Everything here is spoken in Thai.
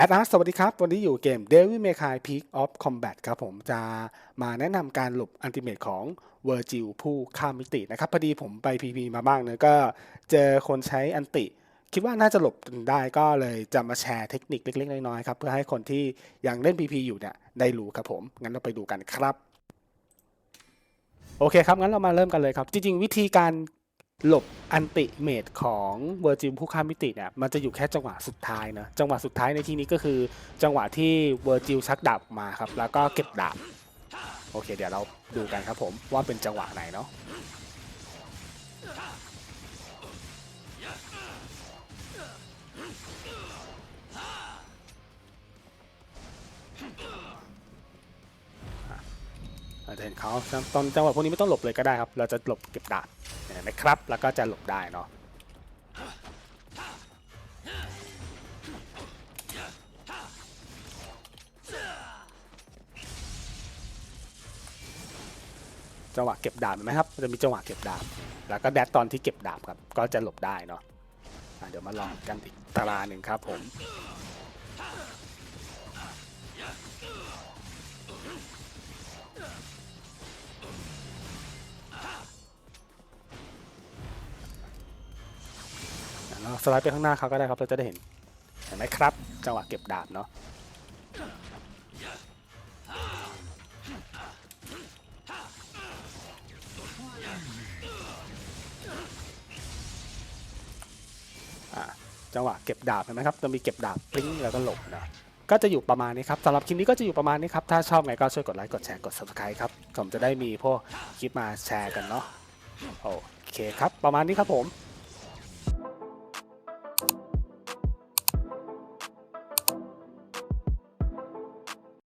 แอดอาร์สวัสดีครับ วันนี้อยู่เกม Devil May Cry Peak of Combat ครับผมจะมาแนะนำการหลบอันติเมตของ Virgil ผู้ข้ามมิตินะครับ พอดีผมไป PP มาบ้างเนอะก็เจอคนใช้อันติ คิดว่าน่าจะหลบได้ก็เลยจะมาแชร์เทคนิคเล็กๆ น้อยๆครับ เพื่อให้คนที่ยังเล่น PP อยู่เนี่ยได้รู้ครับผม งั้นเราไปดูกันครับ โอเคครับ งั้นเรามาเริ่มกันเลยครับ จริง ๆ วิธีการ หลบอันติเมตของเวอร์จิลผู้ข้ามมิติเนี่ยมันจะอยู่แค่จังหวะสุดท้ายนะจังหวะสุดท้ายในที่นี้ก็คือ จังหวะที่เวอร์จิลชักดาบมาครับแล้วก็เก็บดาบโอเค เดี๋ยวเราดูกันครับผมว่าเป็นจังหวะไหนเนาะเราจะเห็นเขาตอนจังหวะพวกนี้ไม่ต้องหลบเลยก็ได้ครับ เราจะหลบเก็บดาบ เห็นไหมครับ แล้วก็จะหลบได้เนาะจังหวะเก็บดาบเห็นไหมครับมันจะมีจังหวะเก็บดาบ แล้วก็แดดตอนที่เก็บดาบครับ ก็จะหลบได้เนาะะเดี๋ยวมาลองกันอีกตารางหนึ่งครับผม สไลด์ไปข้างหน้าเขาก็ได้ครับเราจะได้เห็นเห็นไหมครับจังหวะเก็บดาบเนาะจังหวะเก็บดาบเห็นไหมครับจะมีเก็บดาบปริ้งแล้วก็หลบนะก็จะอยู่ประมาณนี้ครับสำหรับคลิปนี้ก็จะอยู่ประมาณนี้ครับ ถ้าชอบไงก็ช่วยกดไลค์กดแชร์กด subscribe ครับผมจะได้มีพวกคลิปมาแชร์กันเนาะโอเคครับ ประมาณนี้ครับผม